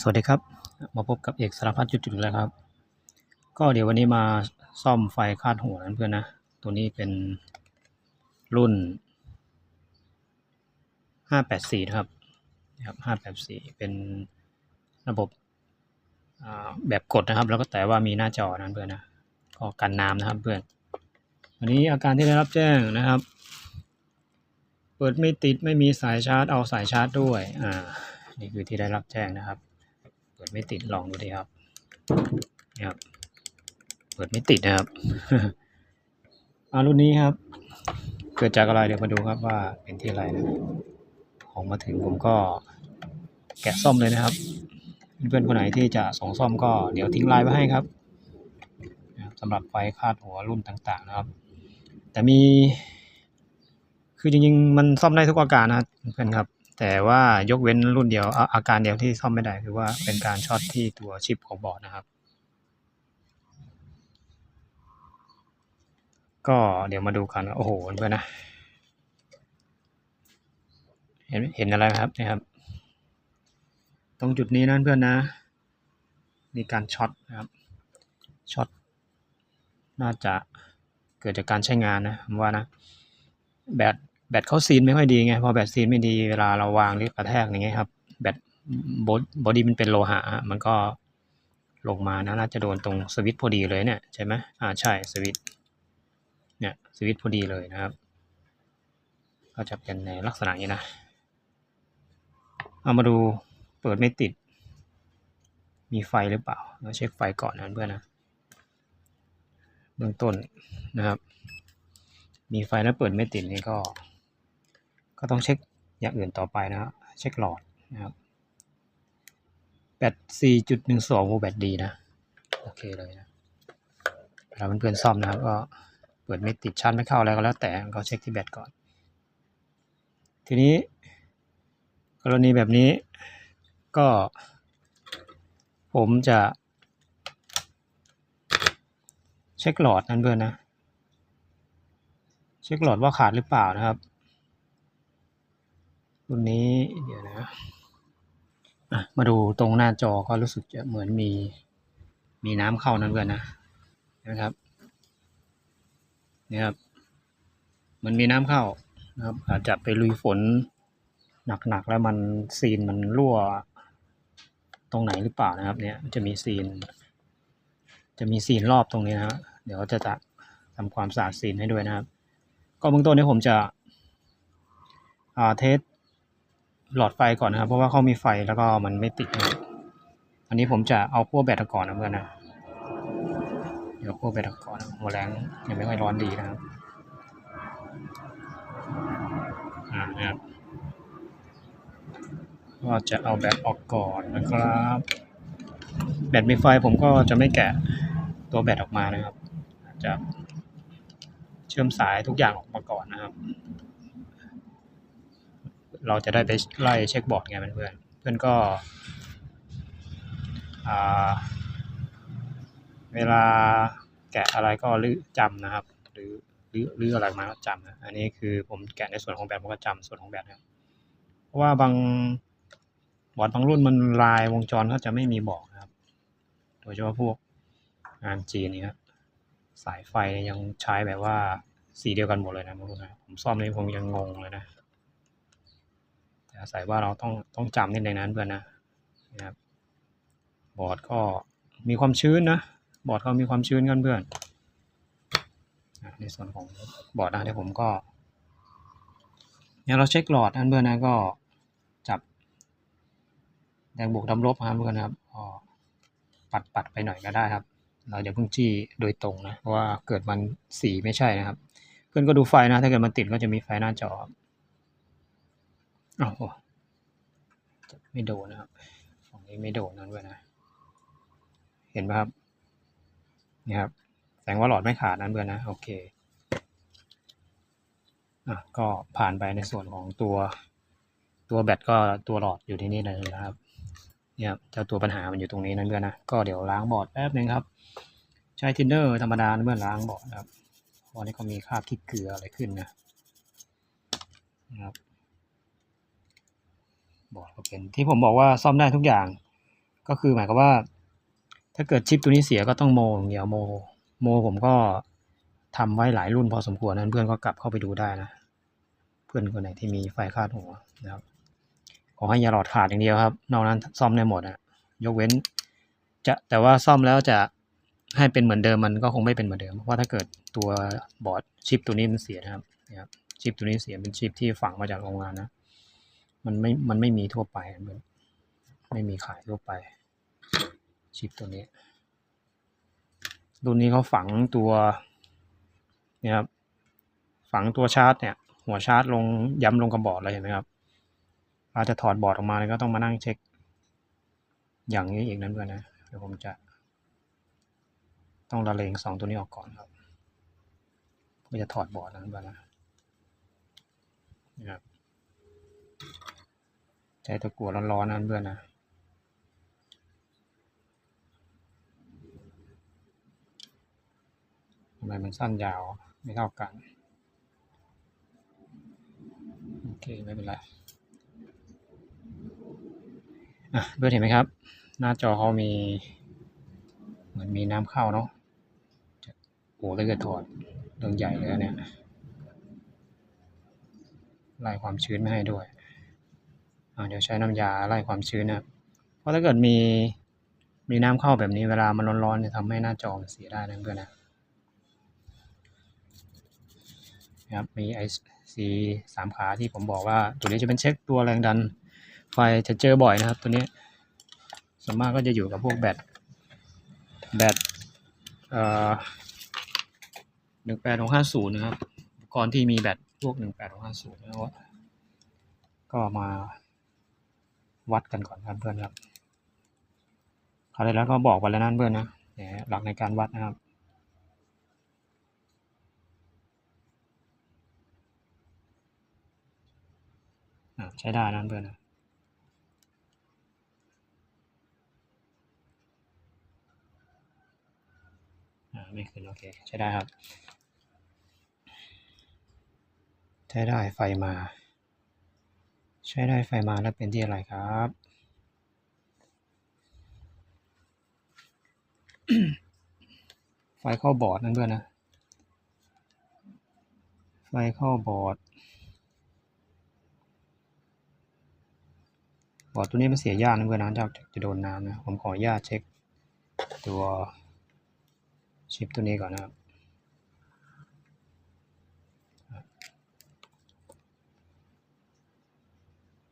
สวัสดีครับ มาพบกับเอกสารพัดจุดจุดแล้วครับ ก็เดี๋ยววันนี้มาซ่อมไฟคาดหัวนะเพื่อนนะ ตัวนี้เป็นรุ่น 584นะครับนะครับ 584 เป็นระบบแบบกดนะครับ แล้วก็แต่ว่ามีหน้าจอนะเพื่อนนะก็กันน้ำนะครับเพื่อน วันนี้อาการที่ได้รับแจ้งนะครับ เปิดไม่ติดไม่มีสายชาร์จ เอาสายชาร์จด้วย อ่านี่คือที่ได้รับแจ้งนะครับ ปิดไม่ติดลองดูดีครับนี่ครับ เปิดไม่ติดนะครับอารุ่นนี้ครับ เกิดจากอะไรเดี๋ยวมาดูครับว่าเป็นที่อะไรนะของมาถึงผมก็แกะซ่อมเลยนะครับ เพื่อนคนไหนที่จะส่งซ่อมก็เดี๋ยวทิ้งไลน์ไว้ให้ครับสำหรับไฟคาดหัวรุ่นต่างๆนะครับ แต่มี คือจริงๆ มันซ่อมได้ทุกอาการนะเพื่อนครับ แต่ว่ายกเว้นรุ่นเดียวอาการเดียวที่ซ่อมไม่ได้คือว่าเป็นการช็อตที่ตัวชิปของบอร์ดนะครับ ก็เดี๋ยวมาดูกันโอ้โหเพื่อนนะ เห็นเห็นอะไรครับนะครับ ตรงจุดนี้นะเพื่อนนะ มีการช็อตนะครับช็อตน่าจะเกิดจากการใช้งานนะผมว่านะแบต แบตเขาซีนไม่ค่อยดีไงพอแบตซีนไม่ดีเวลาเราวางหรือกระแทกอย่างเงี้ยครับ แบตบอดบอดี้มันเป็นโลหะอะมันก็ลงมานะน่าจะโดนตรงสวิตช์พอดีเลยเนี่ยใช่ไหมอ่าใช่สวิตช์เนี่ยสวิตช์พอดีเลยนะครับ ก็จะเป็นในลักษณะนี้นะ เอามาดูเปิดไม่ติด มีไฟหรือเปล่าเราเช็คไฟก่อนนะเพื่อนนะเบื้องต้นนะครับ มีไฟแล้วเปิดไม่ติดนี่ก็ ก็ต้องเช็คอย่างอื่นต่อไปนะครับเช็คหลอดนะครับแบต4.12โวลต์แบตดีนะ โอเคเลยนะเวลาเพื่อนๆซ่อมนะครับก็เปิดไม่ติดชาร์จไม่เข้าอะไรก็แล้วแต่ก็เช็คที่แบตก่อน ทีนี้ กรณีแบบนี้ก็ ผมจะ เช็คหลอดนั่นเพื่อนนะ เช็คหลอดว่าขาดหรือเปล่านะครับ รุ่นนี้เดี๋ยวนะอะมาดูตรงหน้าจอก็รู้สึกจะเหมือนมีมีน้ำเข้านั่นเพื่อนนะนะครับเนี่ยครับ มันมีน้ำเข้านะครับ อาจจะไปลุยฝนหนักๆแล้วมันซีนมันรั่ว ตรงไหนหรือเปล่านะครับ เนี่ยจะมีซีน จะมีซีนรอบตรงนี้นะฮะเดี๋ยวจะจะทำความสะอาดซีนให้ด้วยนะครับ ก็เบื้องต้นนี้ผมจะอ่าเทส หลอดไฟก่อนนะครับ เพราะว่าเขามีไฟแล้วก็มันไม่ติดนะอันนี้ผมจะเอาขั้วแบตออกก่อนนะเพื่อนนะเดี๋ยวขั้วแบตออกก่อนหัวแรงยังไม่ค่อยร้อนดีนะครับอ่านะครับก็จะเอาแบตออกก่อนนะครับ แบตมีไฟผมก็จะไม่แกะตัวแบตออกมานะครับจะเชื่อมสายทุกอย่างออกมาก่อนนะครับ เราจะได้ไปไล่เช็คบอร์ดไงเพื่อนเพื่อนก็อ่าเวลาแกะอะไรก็ลือจำนะครับ หรือหรือหรืออะไรมาก็จำนะอันนี้คือผมแกะในส่วนของแบตผมก็จำส่วนของแบตนะครับเพราะว่าบางบอร์ดบางรุ่นมันลายวงจรเขาจะไม่มีบอกนะครับ โดยเฉพาะพวกงานจีนนี่ครับสายไฟยังใช้แบบว่าสีเดียวกันหมดเลยนะบางรุ่นนะผมซ่อมนี่ผมยังงงเลยนะ อาศัยว่าเราต้องต้องจำนิดนึงนั้นเพื่อนนะนะครับบอร์ดก็มีความชื้นนะบอร์ดเขามีความชื้นกันเพื่อนในส่วนของบอร์ดนะเดี๋ยวผมก็เนี่ยเราเช็คหลอดอันเพื่อนนะก็จับแดงบวกดำลบนะครับเพื่อนนะครับปัดปัดไปหน่อยก็ได้ครับ เราอย่าเพิ่งจี้โดยตรงนะเพราะว่าเกิดมันสีไม่ใช่นะครับ เพื่อนก็ดูไฟนะ ถ้าเกิดมันติดก็จะมีไฟหน้าจอครับ อ้าวโอ้ไม่โดนนะครับฝั่งนี้ไม่โดนนั่นด้วยนะ เห็นไหมครับ นี่ครับ แสดงว่าหลอดไม่ขาดนั่นเพื่อนนะ โอเค อะ ก็ผ่านไปในส่วนของตัว ตัวแบตก็ตัวหลอดอยู่ที่นี่เลยนะครับ เนี่ยเจ้าตัวปัญหามันอยู่ตรงนี้นั่นเพื่อนนะ ก็เดี๋ยวล้างบอร์ดแป๊บนึงครับ ใช้ทินเนอร์ธรรมดาเพื่อนล้างบอร์ดนะครับเพราะอันนี้ก็มีคราบขี้เกลืออะไรขึ้นนะนะครับ บอร์ดก็เป็นที่ผมบอกว่าซ่อมได้ทุกอย่าง ก็คือหมายความว่า ถ้าเกิดชิปตัวนี้เสียก็ต้องโมอย่างเดียวโม โมผมก็ทำไว้หลายรุ่นพอสมควรนั้นเพื่อนก็กลับเข้าไปดูได้นะ เพื่อนคนไหนที่มีไฟคาดหัวนะครับขอให้อย่าหลอดขาดอย่างเดียวครับ นอกนั้นซ่อมได้หมดอะยกเว้น จะแต่ว่าซ่อมแล้วจะให้เป็นเหมือนเดิมมันก็คงไม่เป็นเหมือนเดิมเพราะว่าถ้าเกิดตัวบอร์ดชิปตัวนี้มันเสียนะครับนะครับชิปตัวนี้เสียเป็นชิปที่ฝังมาจากโรงงานนะ มันไม่ มันไม่มีทั่วไปมือนไม่มีขายทั่วไป ชิปตัวนี้ รุ่นนี้เขาฝังตัวเนี่ยครับ ฝังตัวชาร์จเนี่ย หัวชาร์จลงย้ำลงกับบอร์ดเลยเห็นไหมครับเราจะถอดบอร์ดออกมาก็ต้องมานั่งเช็ค อย่างนี้อีกนั้นด้วยนะ เดี๋ยวผมจะ ต้องระเลงสองตัวนี้ออกก่อนครับเพื่อจะถอดบอร์ดนั้นด้วยนะนะครับ ช้ตะกั่วร้อนๆนั้นเพื่อนนะทำไมมันสั้นยาวไม่เท่ากัน โอเค ไม่เป็นไรอะเพื่อนเห็นไหมครับ หน้าจอเขามี เหมือนมีน้ำเข้าเนาะโอ้ถ้าเกิดถอดเรื่องใหญ่เลยเนี่ยไล่ความชื้นไม่ให้ด้วย เดี๋ยวใช้น้ำยาไล่ความชื้นนะครับเพราะถ้าเกิดมีมีน้ำเข้าแบบนี้เวลามันร้อนๆจะทำให้หน้าจอเสียได้นะเพื่อนนะนะครับมีไอซีสามขาที่ผมบอกว่าตัวนี้จะเป็นเช็คตัวแรงดันไฟจะเจอบ่อยนะครับ ตัวนี้ส่วนมากก็จะอยู่กับพวกแบตแบตเอ่อหนึ่งแปดหกห้าศูนย์นะครับอุปก่อนที่มีแบตพวกหนึ่งแปดหกห้าศูนย์นะครับก็มา วัดกันก่อนครับเพื่อนครับคราวที่แล้วก็บอกไปแล้วนั่นเพื่อนนะเนี่ยหลักในการวัดนะครับใช้ได้นั่นเพื่อนนะไม่ขึ้นโอเคใช้ได้ครับ ใช้ได้ไฟมา ใช้ได้ไฟมาแล้วเป็นที่อะไรครับ ไฟเข้าบอร์ดนั่นเพื่อนนะ ไฟเข้าบอร์ด บอร์ดตัวนี้มันเสียยากนะเพื่อนนะจะจะโดนน้ำนะ ผมขออนุญาตเช็คตัวชิปตัวนี้ก่อนนะครับ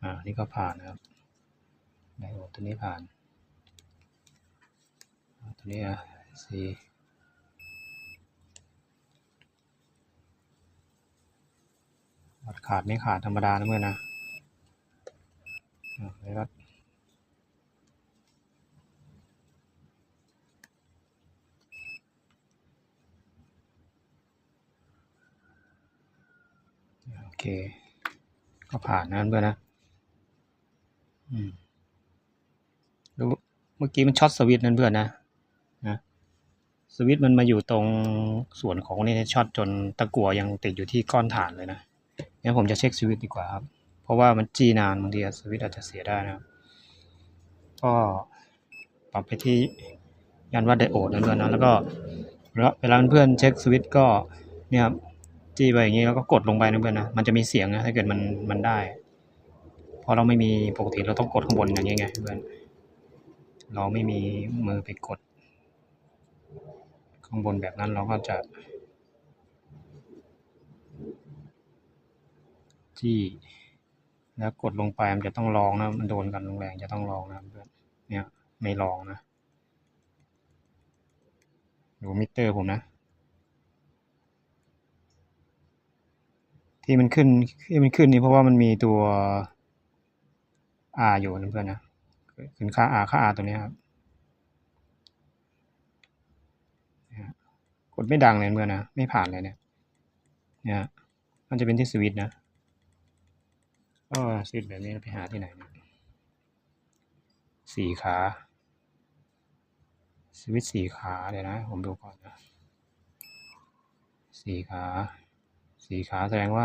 อ่า นี่ก็ผ่านนะครับไดโอดตัวนี้ผ่าน ตัวนี้อะสีวัดขาดไม่ขาดธรรมดานะเพื่อนะอ่าแล้วก็โอเค ก็ผ่านนะเพื่อนนะ แล้วเมื่อกี้มันช็อตสวิตนั่นเพื่อนนะนะ สวิตมันมาอยู่ตรงส่วนของนี่ช็อตจนตะกั่วยังติดอยู่ที่ก้อนฐานเลยนะงั้นผมจะเช็คสวิตดีกว่าครับ เพราะว่ามันจีนานบางทีสวิตอาจจะเสียได้นะครับ ก็ปรับไปที่ยันวัดไดโอดนั่นเพื่อนนะ แล้วก็เวลาเพื่อนเช็คสวิตก็เนี่ยครับจี้ไปอย่างนี้แล้วก็กดลงไปนะเพื่อนนะ มันจะมีเสียงนะถ้าเกิดมันมันได้ ราะเราไม่มีปกติเราต้องกดข้างบนอย่างนี้ไงเพื่อนเราไม่มีมือไปกด ข้างบนแบบนั้นเราก็จะจี้แล้วกดลงไปมันจะต้องลองนะมันโดนกันแรงจะต้องลองนะเพื่อนเนี่ยไม่ลองนะดูมิเตอร์ผมนะ ที่มันขึ้นที่มันขึ้นนี่เพราะว่ามันมีตัว R อยู่นะเพื่อนนะขึ้นค่า R ค่า R ตัวนี้ครับกดไม่ดังเลยเพื่อนนะไม่ผ่านเลยเนี่ยเนี่ยมันจะเป็นที่สวิตนะก็สวิตแบบนี้ไปหาที่ไหนสี่ขาสวิตสี่ขาเดี๋ยวนะ ผมดูก่อนนะสี่ขาสี่ขาแสดงว่า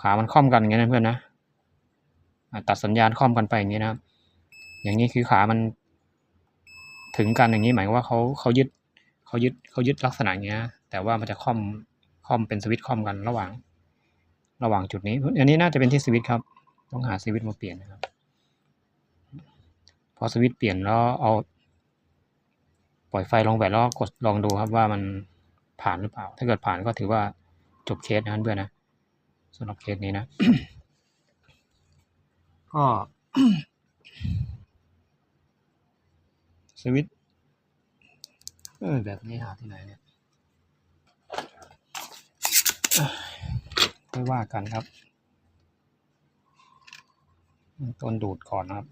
ขามันค่อมกันอย่างนี้นะเพื่อนนะ ตัดสัญญาณค่อมกันไปอย่างนี้นะครับ อย่างนี้คือขามันถึงกันอย่างนี้หมายว่าเขาเขายึดเขายึดเขายึดลักษณะอย่างเงี้ย แต่ว่ามันจะค่อมค่อมเป็นสวิตช์ค่อมกันระหว่าง ระหว่างจุดนี้อันนี้น่าจะเป็นที่สวิตช์ครับ ต้องหาสวิตช์มาเปลี่ยนนะครับ พอสวิตช์เปลี่ยนแล้วเอา ปล่อยไฟลงแบบแล้วกดลองดูครับว่ามันผ่านหรือเปล่า ถ้าเกิดผ่านก็ถือว่าจบเคสนะเพื่อนนะสำหรับเคสนี้นะ ก็สวิตช์เออแบบนี้หาที่ไหนเนี่ยเอ้ยไม่ว่ากันครับต้นดูดก่อนนะครับ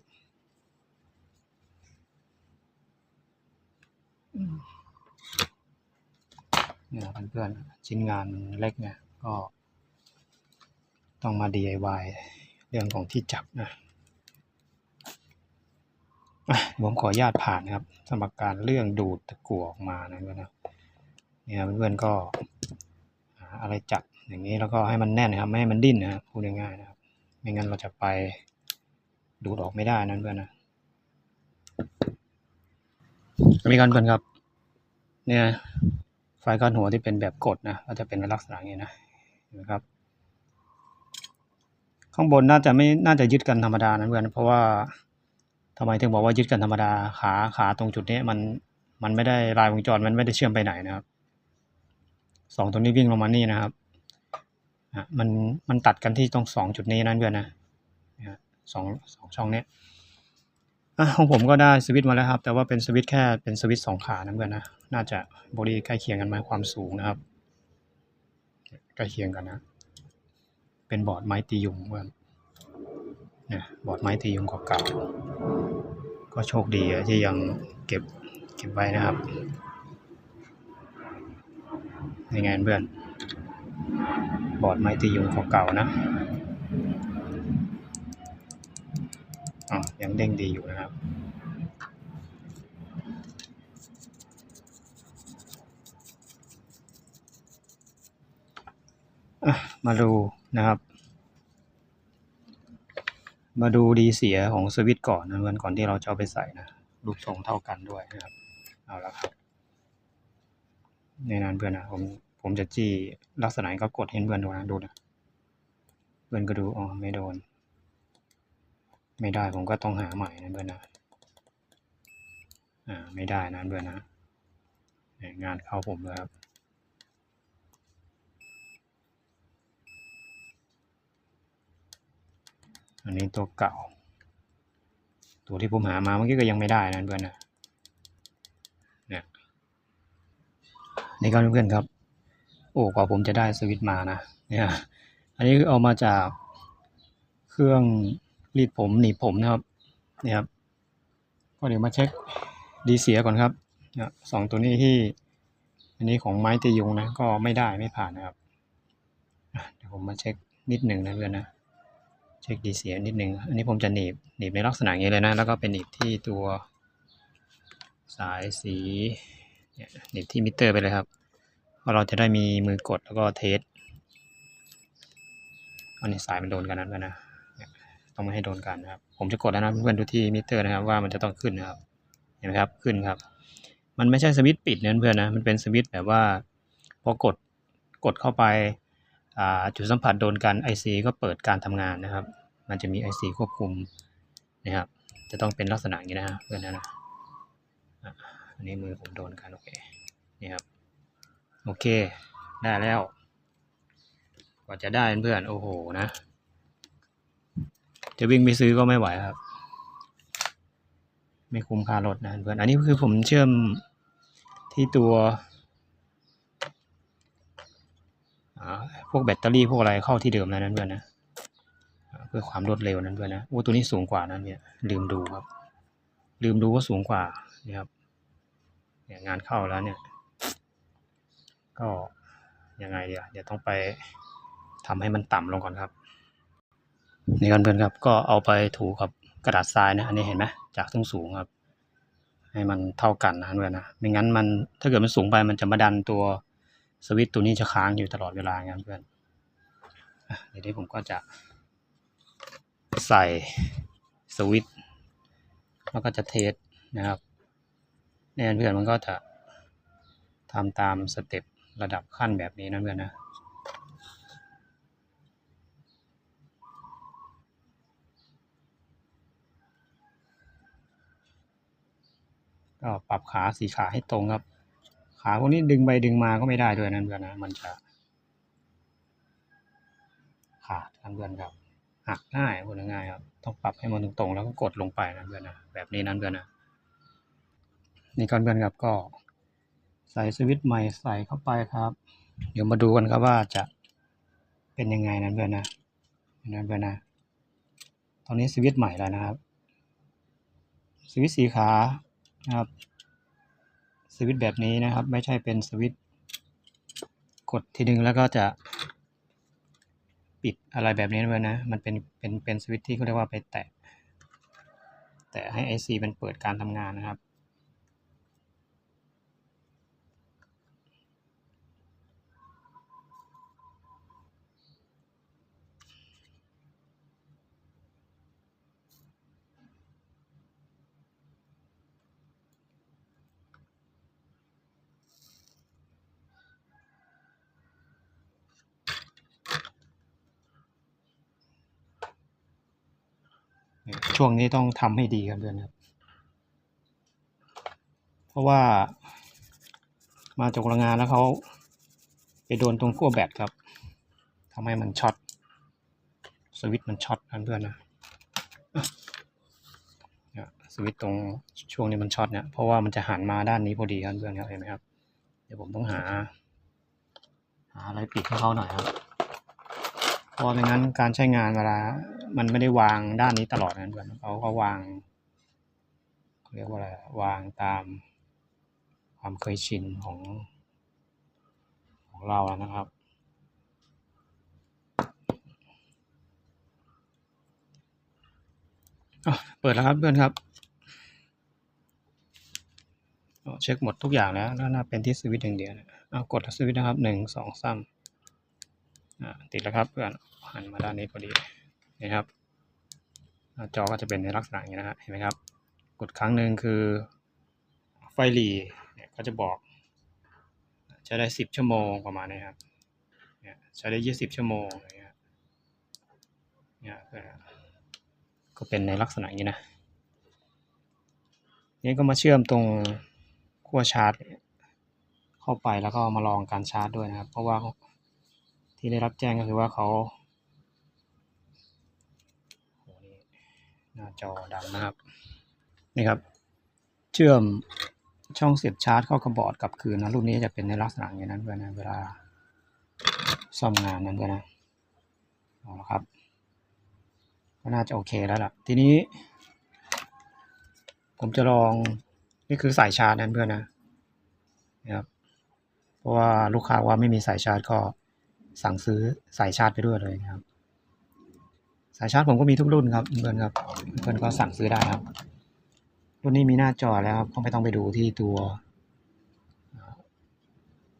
เนี่ยเพื่อนๆชิ้นงานมันเล็กเนี่ยก็ต้องมา DIY เรื่องของที่จับนะผมขออนุญาตผ่านนะครับสำหรับการเรื่องดูดตะกั่วออกมานะเพื่อนนะเนี่ยเพื่อนๆก็อะไรจับอย่างนี้แล้วก็ให้มันแน่นนะครับ ไม่ให้มันดิ้นนะครับพูดง่ายๆนะครับ ไม่งั้นเราจะไปดูดออกไม่ได้นะเพื่อนนะมีการเพื่อนครับ เนี่ยไฟก้อนหัวที่เป็นแบบกดนะก็จะเป็นลักษณะนี้นะนไหมครับ ข้างบนน่าจะไม่น่าจะยึดกันธรรมดานะเพื่อนเพราะว่าทำไมถึงบอกว่ายึดกันธรรมดาขาขาตรงจุดนี้มันมันไม่ได้ลายวงจรมันไม่ได้เชื่อมไปไหนนะครับสองตัวนี้วิ่งลงมานี่นะครับอะมันมันตัดกันที่ตรงสองจุดนี้นั่นเพื่อนนะนะสองสองช่องเนี้ยอะของผมก็ได้สวิตช์มาแล้วครับ แต่ว่าเป็นสวิตช์แค่เป็นสวิตช์สองขานะเพื่อนนะน่าจะบริใกล้เคียงกันไหมความสูงนะครับใกล้เคียงกันนะ เป็นบอร์ดไม้ตียุงเพื่อนนี่ยบอร์ดไม้ตียุงเก่าๆก็โชคดีอะที่ยังเก็บเก็บไว้นะครับยังไงเพื่อนบอร์ดไม้ตียุงเก่าๆนะอ๋อยังเด้งดีอยู่นะครับอะมาดู นะครับ มาดูดีเสียของสวิตก่อนนะเพื่อนก่อนที่เราจะเอาไปใส่นะรูปทรงเท่ากันด้วยนะครับ เอาละครับ ในนั้นเพื่อนนะผมผมจะจี้ลักษณะก็กดเห็นเพื่อนดูนะดูนะเพื่อนก็ดูอ๋อไม่โดน ไม่ได้ผมก็ต้องหาใหม่นะเพื่อนนะอ่าไม่ได้นะเพื่อนนะงานเข้าผมเลยครับ อันนี้ตัวเก่า ตัวที่ผมหามาเมื่อกี้ก็ยังไม่ได้นะเพื่อนนะเนี่ยนี่ก็เพื่อนครับ โอ้กว่าผมจะได้สวิตมานะเนี่ยอันนี้คือเอามาจากเครื่องรีดผมหนีบผมนะครับเนี่ยครับก็เดี๋ยวมาเช็คดีเสียก่อนครับเนี่ยสองตัวนี้ที่ อันนี้ของไม้ตียุงนะ ก็ไม่ได้ไม่ผ่านนะครับเดี๋ยวผมมาเช็คนิดหนึ่งนะเพื่อนนะ เช็คดีเสียนิดหนึ่งอันนี้ผมจะหนีบหนีบในลักษณะนี้เลยนะ แล้วก็เป็นหนีบที่ตัวสายสีหนีบที่มิเตอร์ไปเลยครับเพราะเราจะได้มีมือกดแล้วก็เทสอันนี้สายมันโดนกันนั้นนะเนี่ยต้องไม่ให้โดนกันนะครับ ผมจะกดแล้วนะเพื่อนๆดูที่มิเตอร์นะครับว่ามันจะต้องขึ้นนะครับ เห็นไหมครับขึ้นครับ มันไม่ใช่สวิตช์ปิดนะเพื่อนนะมันเป็นสวิตช์แบบว่าพอกดกดเข้าไป จุดสัมผัสโดนกัน IC ก็เปิดการทำงานนะครับ มันจะมี IC ควบคุมนะครับ จะต้องเป็นลักษณะอย่างนี้นะฮะเพื่อนนะอันนี้มือผมโดนกันโอเคนี่ครับโอเค ได้แล้ว กว่าจะได้เพื่อนโอ้โหนะ จะวิ่งไปซื้อก็ไม่ไหวครับ ไม่คุ้มค่ารถนะเพื่อน อันนี้คือผมเชื่อมที่ตัว อ่า พวกแบตเตอรี่พวกอะไรเข้าที่เดิมแล้วนั้นเพื่อนนะเพื่อความรวดเร็วนั้นเพื่อนนะโอ้ตัวนี้สูงกว่านั้นเนี่ยลืมดูครับ ลืมดูว่าสูงกว่านี่ครับเนี่ยงานเข้าแล้วเนี่ย ก็ยังไงเดี๋ยวเดี๋ยวต้องไปทำให้มันต่ำลงก่อนครับนี่กันเพื่อนครับก็เอาไปถูกับกระดาษทรายนะอันนี้เห็นไหมจากสูงสูงครับ ให้มันเท่ากันนะเพื่อนนะไม่งั้นมันถ้าเกิดมันสูงไปมันจะมาดันตัว สวิตตัวนี้จะค้างอยู่ตลอดเวลาครับเพื่อนเดี๋ยวนี้ผมก็จะใส่สวิตแล้วก็จะเทสนะครับเนี่ยเพื่อนมันก็จะทำตามสเต็ประดับขั้นแบบนี้นะเพื่อนนะก็ปรับขาสีขาให้ตรงครับ ขาพวกนี้ดึงไปดึงมาก็ไม่ได้ด้วยนะเพื่อนนะมันจะขาดนะเพื่อนครับหักง่ายพูดง่ายครับต้องปรับให้มันตรงๆแล้วก็กดลงไปนะเพื่อนนะแบบนี้นะเพื่อนนะนี่ก่อนเพื่อนครับก็ใส่สวิตช์ใหม่ใส่เข้าไปครับ เดี๋ยวมาดูกันครับว่าจะเป็นยังไงนะเพื่อนนะนะเพื่อนนะตอนนี้สวิตช์ใหม่แล้วนะครับสวิตช์สีขานะครับ สวิตช์แบบนี้นะครับ ไม่ใช่เป็นสวิตช์กดทีนึงแล้วก็จะปิดอะไรแบบนี้นะเพื่อนะ มันเป็นเป็นเป็นสวิตช์ที่เขาเรียกว่าไปแตะ แต่ให้ IC มันเปิดการทำงานนะครับ ช่วงนี้ต้องทำให้ดีครับเพื่อนครับ เพราะว่ามาจากโรงงานแล้วเขาไปโดนตรงขั้วแบตครับทำให้มันช็อตสวิตช์มันช็อตนะเพื่อนนะสวิตช์ตรงช่วงนี้มันช็อตเนี่ยเพราะว่ามันจะหันมาด้านนี้พอดีครับเพื่อนครับเห็นไหมครับ เดี๋ยวผมต้องหา หาอะไรปิดให้เขาหน่อยครับ ราะไม่งั้นการใช้งานเวลา มันไม่ได้วางด้านนี้ตลอดนะเพื่อนเขาก็วางเขาเรียกว่าอะไรวางตามความเคยชินของของเราอะนะครับ เปิดแล้วครับเพื่อนครับเช็คหมดทุกอย่างแล้วแล้วน่าเป็นที่สวิตช์อย่างเดียวนะเอากดสวิตช์นะครับหนึ่งสองสามอ่าติดแล้วครับเพื่อน หันมาด้านนี้พอดีนี่ครับหน้าจอก็จะเป็นในลักษณะนี้นะฮะเห็นไหมครับ กดครั้งหนึ่งคือ ไฟหลีเนี่ยก็จะบอก ใช้ได้สิบชั่วโมงประมาณนี้ครับเนี่ยใช้ได้ยี่สิบชั่วโมงอะไรเงี้ยเนี่ยก็เป็นในลักษณะนี้นะนี่ก็มาเชื่อมตรงขั้วชาร์จ เข้าไปแล้วก็มาลองการชาร์จด้วยนะครับ เพราะว่าที่ได้รับแจ้งก็คือว่าเขาโหนี่ หน้าจอดำนะครับ นี่ครับ เชื่อมช่องเสียบชาร์จเข้ากับบอร์ดกลับคืนนะรุ่นนี้จะเป็นในลักษณะอย่างนั้นด้วยนะเวลาซ่อมงานนั้นด้วยนะเอาละครับก็น่าจะโอเคแล้วล่ะ ทีนี้ ผมจะลองนี่คือสายชาร์จนั้นเพื่อนนะนะครับเพราะว่าลูกค้าว่าไม่มีสายชาร์จก็สั่งซื้อสายชาร์จไปด้วยเลยนะครับ สายชาร์จผมก็มีทุกรุ่นครับเพื่อนครับเพื่อนก็สั่งซื้อได้ครับ รุ่นนี้มีหน้าจอแล้วครับก็ไม่ต้องไปดูที่ตัว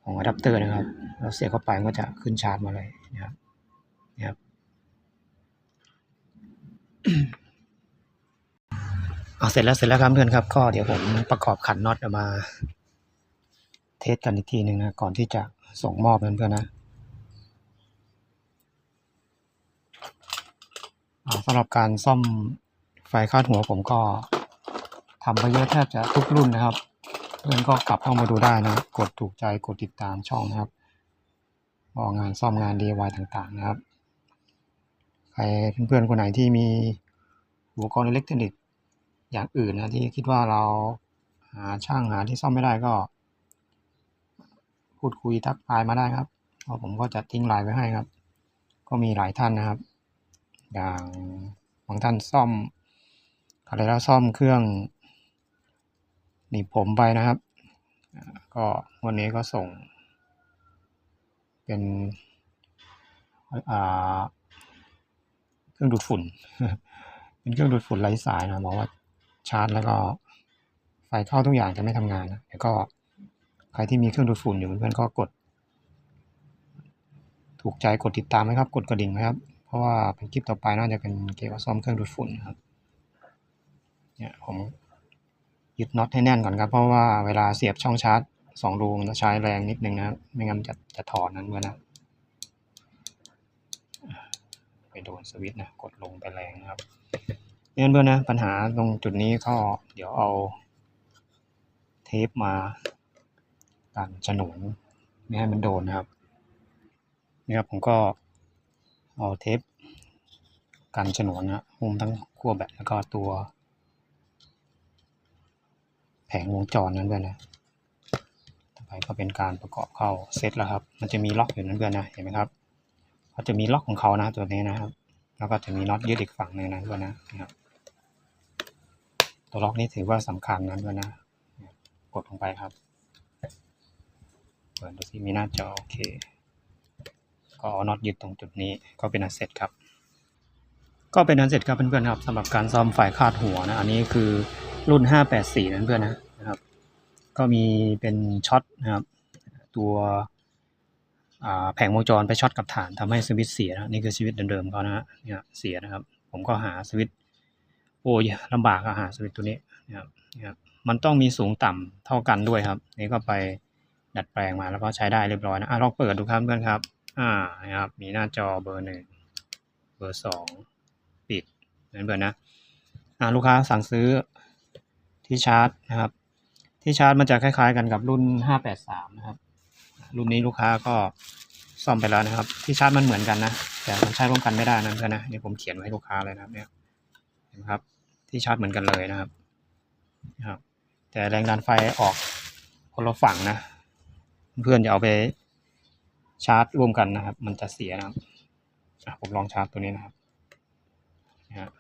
ของอะแดปเตอร์นะครับ เราเสียบเข้าไปก็จะขึ้นชาร์จมาเลยนะครับนะครับเอาเสร็จแล้วเสร็จแล้วครับเพื่อนครับ ก็เดี๋ยวผมประกอบขันน็อตเอามา เทสกันอีกทีหนึ่งนะก่อนที่จะส่งมอบเพื่อนๆนะอ่า สำหรับการซ่อมไฟคาดหัวผมก็ทำไปเยอะแทบจะทุกรุ่นนะครับ เพื่อนก็กลับเข้ามาดูได้นะ กดถูกใจกดติดตามช่องนะครับก็งานซ่อมงาน DIY ต่างๆนะครับ ใครเพื่อนๆคนไหนที่มีอุปกรณ์อิเล็กทรอนิกส์อย่างอื่นนะที่คิดว่าเราหาช่างหาที่ซ่อมไม่ได้ก็ พูดคุยทักทายมาได้ครับเพราะผมก็จะทิ้งไลน์ไว้ให้ครับ ก็มีหลายท่านนะครับ อย่างบางท่านซ่อมอะไรแล้วซ่อมเครื่องหนีบผมไปนะครับ ก็วันนี้ก็ส่ง เป็นอ่าเครื่องดูดฝุ่น เป็นเครื่องดูดฝุ่นไร้สายนะบอกว่าชาร์จแล้วก็ไฟเข้าทุกอย่างจะไม่ทำงานนะแล้วก็ใครที่มีเครื่องดูดฝุ่นอยู่เพื่อนๆก็กด ถูกใจกดติดตามไหมครับ กดกระดิ่งไหมครับ ราะว่าเป็นคลิปต่อไปน่าจะเป็นเกี่ยวกับซ่อมเครื่องดูดฝุ่นครับเนี่ยผมยึดน็อตให้แน่นก่อนครับ เพราะว่าเวลาเสียบช่องชาร์จสองรูมันต้องใช้แรงนิดนึงนะครับไม่งั้นจะจะถอดนั้นเมื่อนะไปโดนสวิตช์นะกดลงไปแรงนะครับเนี่ยเพื่อนนะปัญหาตรงจุดนี้ก็เดี๋ยวเอาเทปมากันฉนวนไม่ให้มันโดนนะครับนี่ครับผมก็ เอาเทปกันฉนวนนะหุ้มทั้งขั้วแบตแล้วก็ตัว แผงวงจรนั้นด้วยนะต่อไปก็เป็นการประกอบเข้าเซตแล้วครับ มันจะมีล็อกอยู่นั้นด้วยนะเห็นไหมครับเขาจะมีล็อกของเขานะตัวนี้นะครับ แล้วก็จะมีน็อตยึดอีกฝั่งหนึ่งนั้นด้วยนะนะครับตัวล็อกนี้ถือว่าสำคัญนั้นด้วยนะ กดลงไปครับ เปิดดูสิมีหน้าจอโอเค ก็เอาน็อตยึดตรงจุดนี้ก็เป็นอันเสร็จครับ ก็เป็นอันเสร็จครับเพื่อนๆครับสำหรับการซ่อมฝ่ายคาดหัวนะอันนี้คือรุ่น 584นั้นเพื่อนนะนะครับ ก็มีเป็นช็อตนะครับตัวแผงวงจรไปช็อตกับฐานทำให้สวิตช์เสียนะนี่คือสวิตช์เดิมๆเขานะฮะเนี่ยเสียนะครับ ผมก็หาสวิตช์โอ้ยลำบากอะหาสวิตช์ตัวนี้นะครับนะครับมันต้องมีสูงต่ำเท่ากันด้วยครับ นี่ก็ไปดัดแปลงมาแล้วก็ใช้ได้เรียบร้อยนะอะลองเปิดดูครับเพื่อนครับ อ่านะครับมีหน้าจอเบอร์หนึ่งเบอร์สองปิดเหมือนเบอร์นะอ่าลูกค้าสั่งซื้อที่ชาร์จนะครับ ที่ชาร์จมันจะคล้าย ๆ กันกับรุ่น 583 นะครับ รุ่นนี้ลูกค้าก็ซ่อมไปแล้วนะครับ ที่ชาร์จมันเหมือนกันนะ แต่มันใช้ร่วมกันไม่ได้นะเพื่อนนะนี่ผมเขียนไว้ให้ลูกค้าเลยนะครับเนี่ยเห็นไหมครับ ที่ชาร์จเหมือนกันเลยนะครับนะครับ แต่แรงดันไฟออกคนละฝั่งนะ เพื่อนอย่าเอาไป ชาร์จร่วมกันนะครับ มันจะเสียนะครับผมลองชาร์จตัวนี้นะครับนะฮะ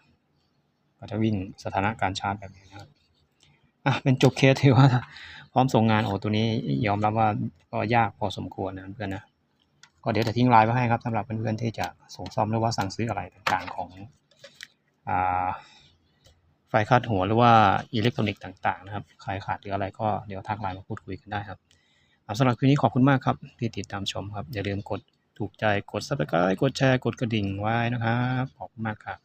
ก็จะวิ่งสถานะการชาร์จแบบนี้นะครับอะเป็นจบเคสที่ว่า พร้อมส่งงานโอ้ตัวนี้ยอมรับว่าก็ยากพอสมควรนะเพื่อนนะก็เดี๋ยวจะทิ้งไลน์ไว้ให้ครับสำหรับเพื่อนๆที่จะส่งซ่อมหรือว่าสั่งซื้ออะไรต่างๆของอ่าไฟคาดหัวหรือว่าอิเล็กทรอนิกส์ต่างๆนะครับใครขาดหรืออะไรก็เดี๋ยวทักไลน์มาพูดคุยกันได้ครับ สำหรับคืนนี้ขอบคุณมากครับ ที่ติดตามชมครับ อย่าลืมกดถูกใจกด subscribe กดแชร์กดกระดิ่งไว้นะครับ ขอบคุณมากครับ